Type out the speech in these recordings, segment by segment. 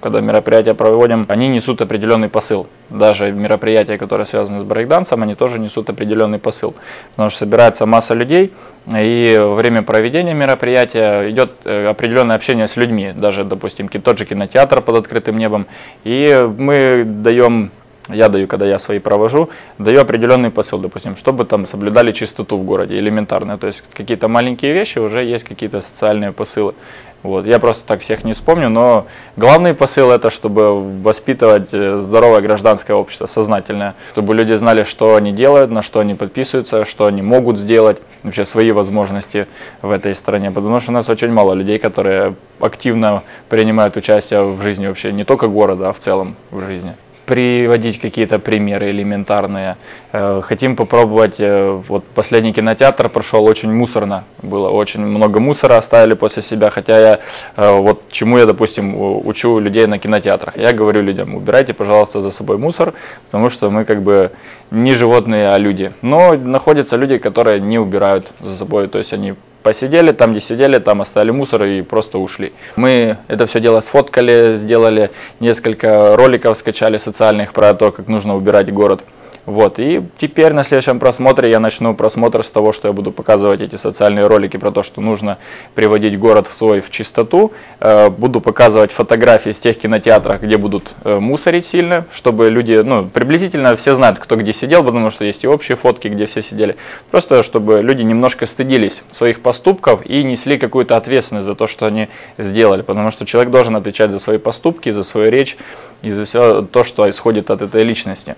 когда мероприятия проводим, они несут определенный посыл. Даже мероприятия, которые связаны с брейкдансом, они тоже несут определенный посыл. Потому что собирается масса людей, и во время проведения мероприятия идет э, определенное общение с людьми, даже, допустим, тот же кинотеатр под открытым небом. И мы даем я даю, когда я свои провожу, даю определенный посыл, допустим, чтобы там соблюдали чистоту в городе, элементарно. То есть какие-то маленькие вещи, уже есть какие-то социальные посылы. Вот. Я просто так всех не вспомню, но главный посыл это, чтобы воспитывать э, здоровое гражданское общество, сознательное, чтобы люди знали, что они делают, на что они подписываются, что они могут сделать, вообще свои возможности в этой стране, потому что у нас очень мало людей, которые активно принимают участие в жизни вообще не только города, а в целом в жизни приводить какие-то примеры элементарные. Э, хотим попробовать, э, вот последний кинотеатр прошел очень мусорно, было очень много мусора оставили после себя, хотя я, э, вот чему я, допустим, учу людей на кинотеатрах. Я говорю людям, убирайте, пожалуйста, за собой мусор, потому что мы как бы не животные, а люди. Но находятся люди, которые не убирают за собой, то есть они посидели там, где сидели, там оставили мусор и просто ушли. Мы это все дело сфоткали, сделали несколько роликов, скачали социальных про то, как нужно убирать город. Вот, и теперь на следующем просмотре я начну просмотр с того, что я буду показывать эти социальные ролики про то, что нужно приводить город в свой в чистоту. Э, буду показывать фотографии с тех кинотеатров, где будут э, мусорить сильно, чтобы люди, ну, приблизительно все знают, кто где сидел, потому что есть и общие фотки, где все сидели. Просто, чтобы люди немножко стыдились своих поступков и несли какую-то ответственность за то, что они сделали. Потому что человек должен отвечать за свои поступки, за свою речь и за все то, что исходит от этой личности.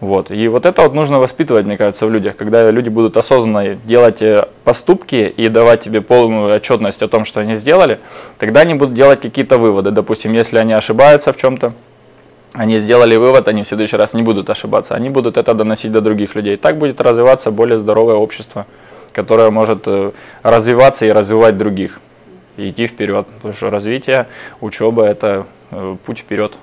Вот. И вот это вот нужно воспитывать, мне кажется, в людях. Когда люди будут осознанно делать э, поступки и давать тебе полную отчетность о том, что они сделали, тогда они будут делать какие-то выводы. Допустим, если они ошибаются в чем-то, они сделали вывод, они в следующий раз не будут ошибаться. Они будут это доносить до других людей. Так будет развиваться более здоровое общество, которое может э, развиваться и развивать других. И идти вперед. Потому что развитие, учеба – это э, путь вперед.